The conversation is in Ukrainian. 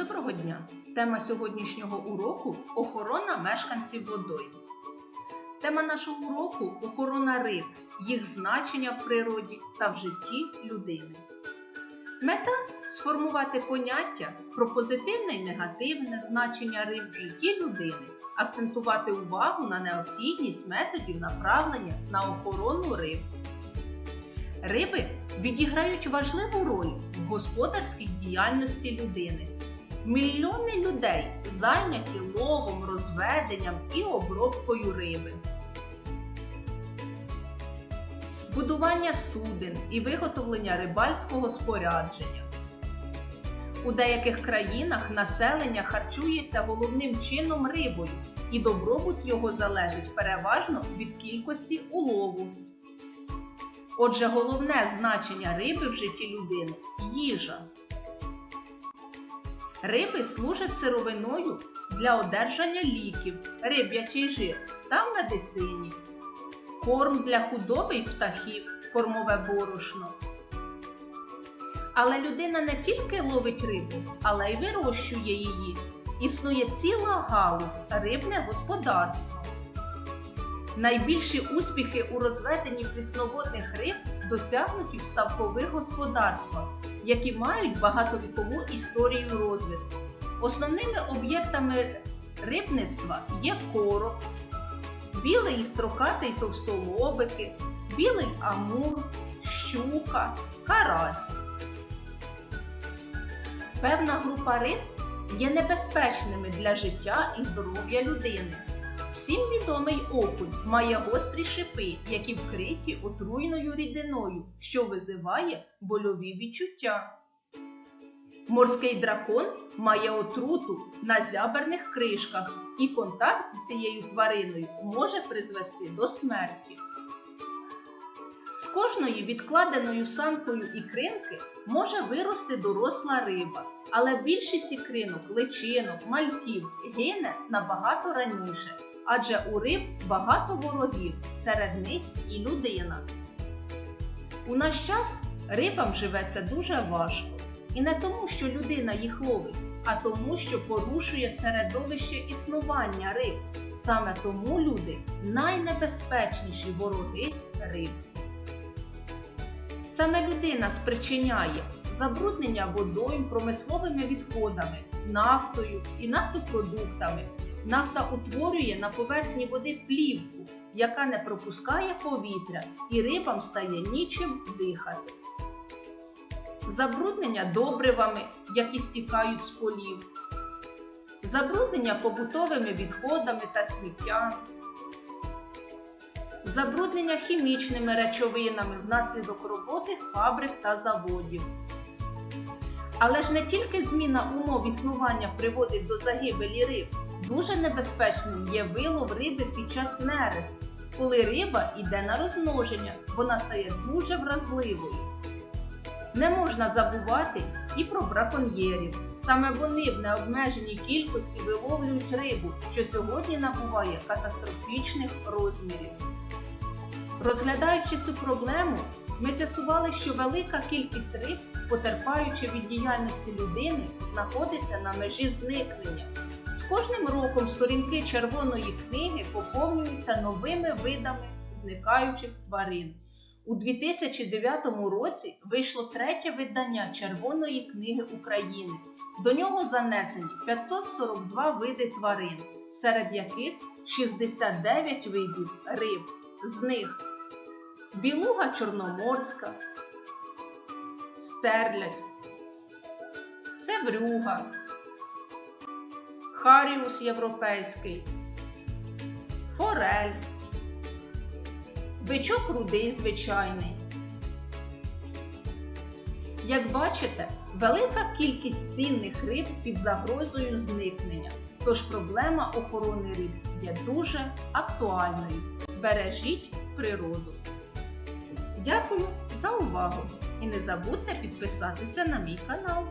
Доброго дня! Тема сьогоднішнього уроку охорона мешканців водою. Тема нашого уроку охорона риб, їх значення в природі та в житті людини. Мета сформувати поняття про позитивне і негативне значення риб в житті людини, акцентувати увагу на необхідність методів направлення на охорону риб. Риби відіграють важливу роль в господарській діяльності людини. Мільйони людей зайняті ловом, розведенням і обробкою риби. Будування суден і виготовлення рибальського спорядження. У деяких країнах населення харчується головним чином рибою, і добробут його залежить переважно від кількості улову. Отже, головне значення риби в житті людини їжа. Риби служать сировиною для одержання ліків, риб'ячий жир та в медицині, корм для худоби й птахів, кормове борошно. Але людина не тільки ловить рибу, але й вирощує її. Існує ціла галузь рибне господарство. Найбільші успіхи у розведенні прісноводних риб досягнуті в ставкових господарствах, які мають багатовікову історію розвитку. Основними об'єктами рибництва є короб, білий і строкатий товстолобики, білий амур, щука, карась. Певна група риб є небезпечними для життя і здоров'я людини. Всім відомий окунь має гострі шипи, які вкриті отруйною рідиною, що визиває больові відчуття. Морський дракон має отруту на зяберних кришках, і контакт з цією твариною може призвести до смерті. З кожної відкладеною самкою ікринки може вирости доросла риба, але більшість ікринок, личинок, мальків гине набагато раніше, адже у риб багато ворогів, серед них і людина. У наш час рибам живеться дуже важко. І не тому, що людина їх ловить, а тому, що порушує середовище існування риб. Саме тому люди найнебезпечніші вороги риб. Саме людина спричиняє забруднення водою, промисловими відходами, нафтою і нафтопродуктами. Нафта утворює на поверхні води плівку, яка не пропускає повітря, і рибам стає нічим дихати. Забруднення добривами, які стікають з полів, забруднення побутовими відходами та сміттям, забруднення хімічними речовинами внаслідок роботи фабрик та заводів. Але ж не тільки зміна умов існування приводить до загибелі риб, дуже небезпечним є вилов риби під час нересту. Коли риба йде на розмноження, вона стає дуже вразливою. Не можна забувати і про браконьєрів. Саме вони в необмеженій кількості виловлюють рибу, що сьогодні набуває катастрофічних розмірів. Розглядаючи цю проблему, ми з'ясували, що велика кількість риб, потерпаючи від діяльності людини, знаходиться на межі зникнення. З кожним роком сторінки червоної книги поповнюються новими видами зникаючих тварин. У 2009 році вийшло третє видання Червоної книги України. До нього занесені 542 види тварин, серед яких 69 видів риб. З них білуга чорноморська, стерлядь, севрюга, харіус європейський, форель бичок рудий звичайний. Як бачите, велика кількість цінних риб під загрозою зникнення, тож проблема охорони риб є дуже актуальною. Бережіть природу. Дякую за увагу і не забудьте підписатися на мій канал.